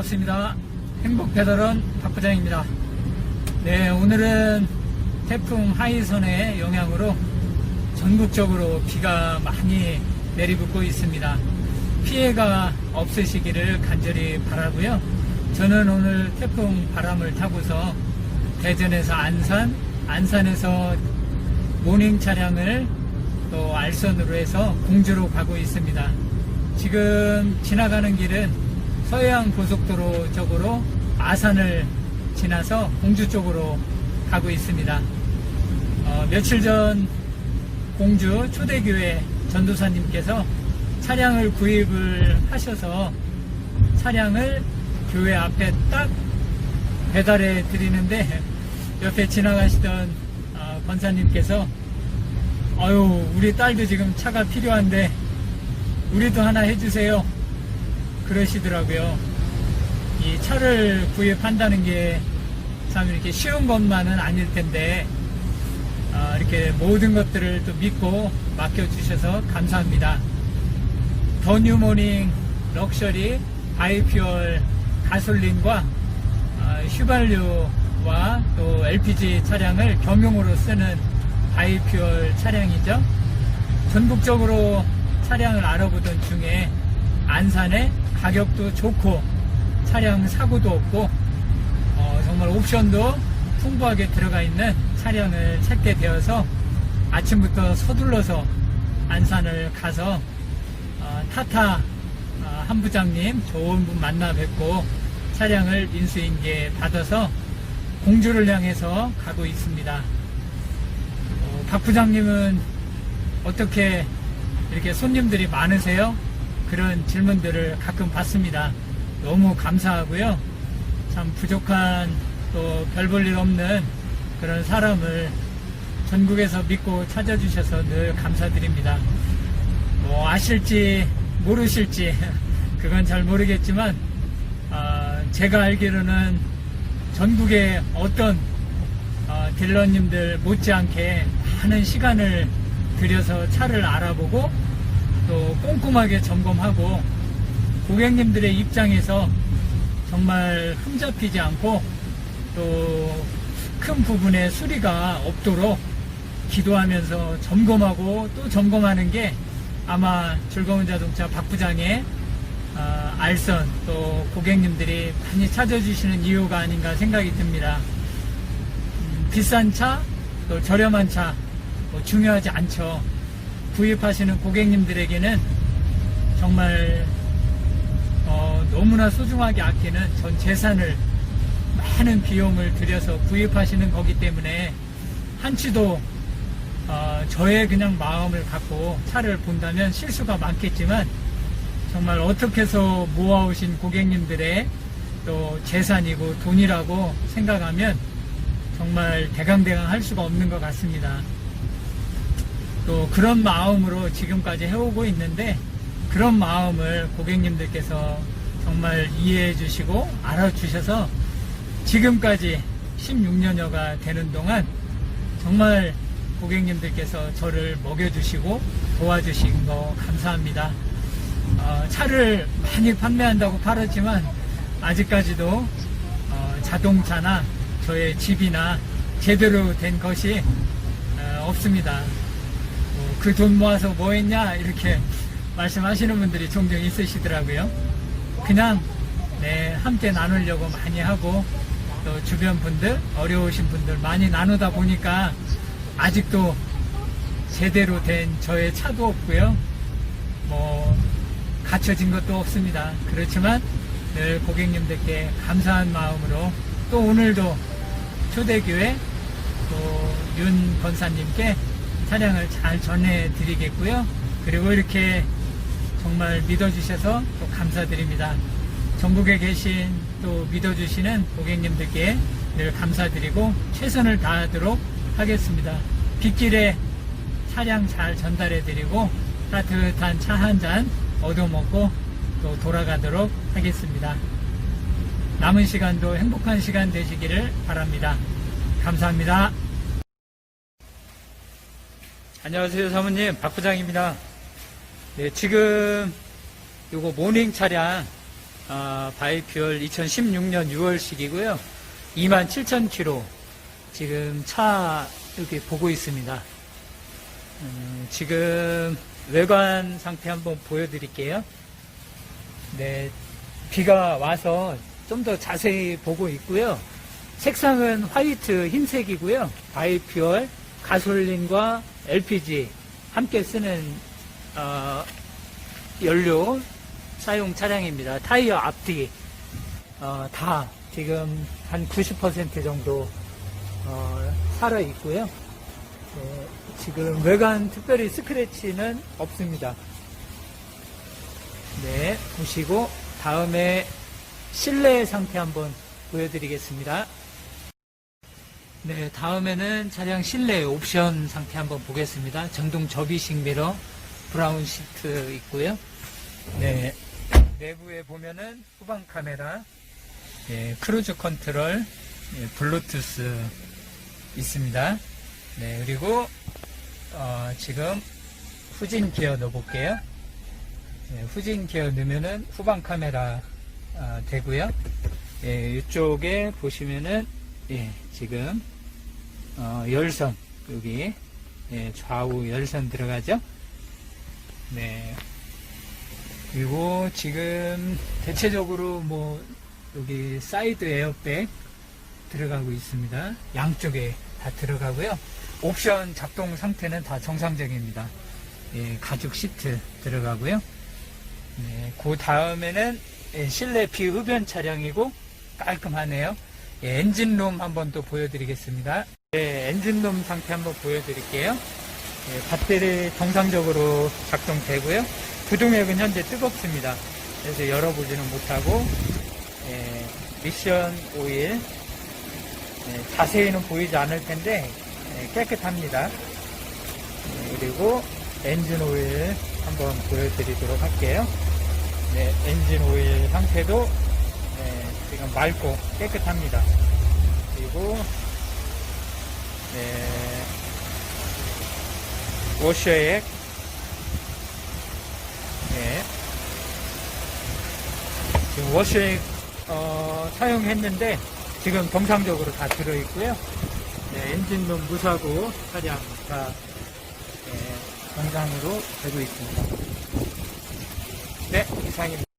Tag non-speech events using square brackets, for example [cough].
반갑습니다. 행복배달원 박부장입니다. 네, 오늘은 태풍 하이선의 영향으로 전국적으로 비가 많이 내리붓고 있습니다. 피해가 없으시기를 간절히 바라고요. 저는 오늘 태풍 바람을 타고서 대전에서 안산, 안산에서 모닝 차량을 또 알선으로 해서 공주로 가고 있습니다. 지금 지나가는 길은 서해안 고속도로 쪽으로 아산을 지나서 공주 쪽으로 가고 있습니다. 어, 며칠 전 공주 초대교회 전도사님께서 차량을 구입을 하셔서 차량을 교회 앞에 딱 배달해 드리는데 옆에 지나가시던 어, 권사님께서 아유 우리 딸도 지금 차가 필요한데 우리도 하나 해주세요 그러시더라고요 이 차를 구입한다는 게 참 이렇게 쉬운 것만은 아닐 텐데 어, 이렇게 모든 것들을 또 믿고 맡겨주셔서 감사합니다 더 뉴모닝 럭셔리 바이퓨얼 가솔린과 어, 휘발유와 또 LPG 차량을 겸용으로 쓰는 바이퓨얼 차량이죠. 전국적으로 차량을 알아보던 중에 안산에 가격도 좋고 차량 사고도 없고 어, 정말 옵션도 풍부하게 들어가 있는 차량을 찾게 되어서 아침부터 서둘러서 안산을 가서 어, 타타 어, 한 부장님 좋은 분 만나 뵙고 차량을 인수인계 받아서 공주를 향해서 가고 있습니다. 어, 박 부장님은 어떻게 이렇게 손님들이 많으세요? 그런 질문들을 가끔 받습니다. 너무 감사하고요. 참 부족한 또 별 볼 일 없는 그런 사람을 전국에서 믿고 찾아주셔서 늘 감사드립니다. 뭐 아실지 모르실지 [laughs] 그건 잘 모르겠지만 아, 제가 알기로는 전국의 어떤 어, 딜러님들 못지않게 많은 시간을 들여서 차를 알아보고 또 꼼꼼하게 점검하고 고객님들의 입장에서 정말 흠잡히지 않고 또 큰 부분의 수리가 없도록 기도하면서 점검하고 또 점검하는 게 아마 즐거운 자동차 박 부장의 어, 알선 또 고객님들이 많이 찾아주시는 이유가 아닌가 생각이 듭니다. 음, 비싼 차, 또 저렴한 차, 뭐 중요하지 않죠. 구입하시는 고객님들에게는 정말 어, 너무나 소중하게 아끼는 전 재산을 많은 비용을 들여서 구입하시는 거기 때문에 한치도 어, 저의 그냥 마음을 갖고 차를 본다면 실수가 많겠지만 정말 어떻게 해서 모아오신 고객님들의 또 재산이고 돈이라고 생각하면 정말 대강대강 할 수가 없는 것 같습니다. 또 그런 마음으로 지금까지 해오고 있는데 그런 마음을 고객님들께서 정말 이해해 주시고 알아주셔서 지금까지 16년여가 되는 동안 정말 고객님들께서 저를 먹여주시고 도와주신 거 감사합니다. 어, 차를 많이 판매한다고 팔았지만 아직까지도 어, 자동차나 저의 집이나 제대로 된 것이 어, 없습니다. 그 돈 모아서 뭐 했냐 이렇게 말씀하시는 분들이 종종 있으시더라고요. 그냥 네, 함께 나누려고 많이 하고 또 주변 분들 어려우신 분들 많이 나누다 보니까 아직도 제대로 된 저의 차도 없고요. 뭐 갖춰진 것도 없습니다. 그렇지만 늘 고객님들께 감사한 마음으로 또 오늘도 초대교회 또 윤 권사님께 차량을 잘 전해드리겠고요. 그리고 이렇게 정말 믿어주셔서 또 감사드립니다. 전국에 계신 또 믿어주시는 고객님들께 늘 감사드리고 최선을 다하도록 하겠습니다. 빗길에 차량 잘 전달해드리고 따뜻한 차 한 잔 얻어먹고 또 돌아가도록 하겠습니다. 남은 시간도 행복한 시간 되시기를 바랍니다. 감사합니다. 안녕하세요 사모님 박 부장입니다. 네, 지금 요거 모닝 차량 아, 바이퓨얼 2016년 6월식이고요. 27,000km 지금 차 이렇게 보고 있습니다. 음, 지금 외관 상태 한번 보여드릴게요. 네, 비가 와서 좀 더 자세히 보고 있고요. 색상은 화이트 흰색이고요. 바이퓨얼 가솔린과 LPG 함께 쓰는 어, 연료 사용 차량입니다. 타이어 앞뒤 어, 다 지금 한 90% 정도 어, 살아 있고요. 네, 지금 외관 특별히 스크래치는 없습니다. 네, 보시고 다음에 실내 상태 한번 보여드리겠습니다. 네, 다음에는 차량 실내 옵션 상태 한번 보겠습니다. 전동 접이식 미러, 브라운 시트 있고요. 네, 내부에 보면은 후방 카메라, 예, 크루즈 컨트롤, 예, 블루투스 있습니다. 네, 그리고 어, 지금 후진 기어 넣어볼게요. 예, 후진 기어 넣으면은 후방 카메라 아, 되고요. 예, 이쪽에 보시면은 예, 지금 어, 열선 여기 예, 좌우 열선 들어가죠. 네. 그리고 지금 대체적으로 뭐 여기 사이드 에어백 들어가고 있습니다. 양쪽에 다 들어가고요. 옵션 작동 상태는 다 정상적입니다. 예, 가죽 시트 들어가고요. 네, 그 다음에는 예, 실내 비흡연 차량이고 깔끔하네요. 예, 엔진룸 한번 또 보여드리겠습니다. 예, 엔진룸 상태 한번 보여드릴게요. 예, 배터리 정상적으로 작동되고요. 구동액은 현재 뜨겁습니다. 그래서 열어보지는 못하고 예, 미션 오일 예, 자세히는 보이지 않을 텐데 예, 깨끗합니다. 예, 그리고 엔진 오일 한번 보여드리도록 할게요. 네, 엔진 오일 상태도 맑고 깨끗합니다. 그리고 네, 워셔액 네, 지금 워셔액 어, 사용했는데 지금 정상적으로 다 들어있고요. 네, 엔진룸 무사고 차량 다 네, 정상으로 되고 있습니다. 네, 이상입니다.